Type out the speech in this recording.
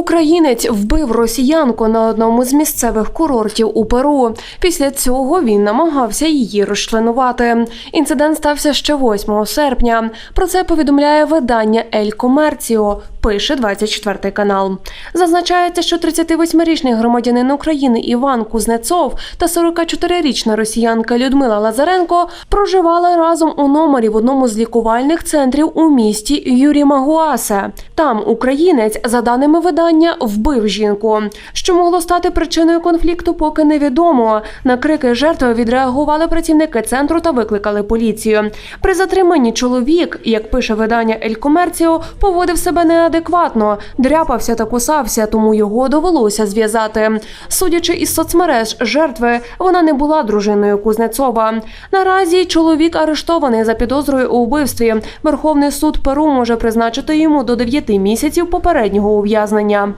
Українець вбив росіянку на одному з місцевих курортів у Перу. Після цього він намагався її розчленувати. Інцидент стався ще 8 серпня. Про це повідомляє видання Ель Комерціо. Пише 24 канал. Зазначається, що 38-річний громадянин України Іван Кузнецов та 44-річна росіянка Людмила Лазаренко проживали разом у номері в одному з лікувальних центрів у місті Юрі Магуасе. Там українець, за даними видання, вбив жінку. Що могло стати причиною конфлікту, поки невідомо. На крики жертви відреагували працівники центру та викликали поліцію. При затриманні чоловік, як пише видання Ель Комерціо, поводив себе неадекватно, дряпався та кусався, тому його довелося зв'язати. Судячи із соцмереж жертви, вона не була дружиною Кузнецова. Наразі чоловік арештований за підозрою у вбивстві. Верховний суд Перу може призначити йому до 9 місяців попереднього ув'язнення.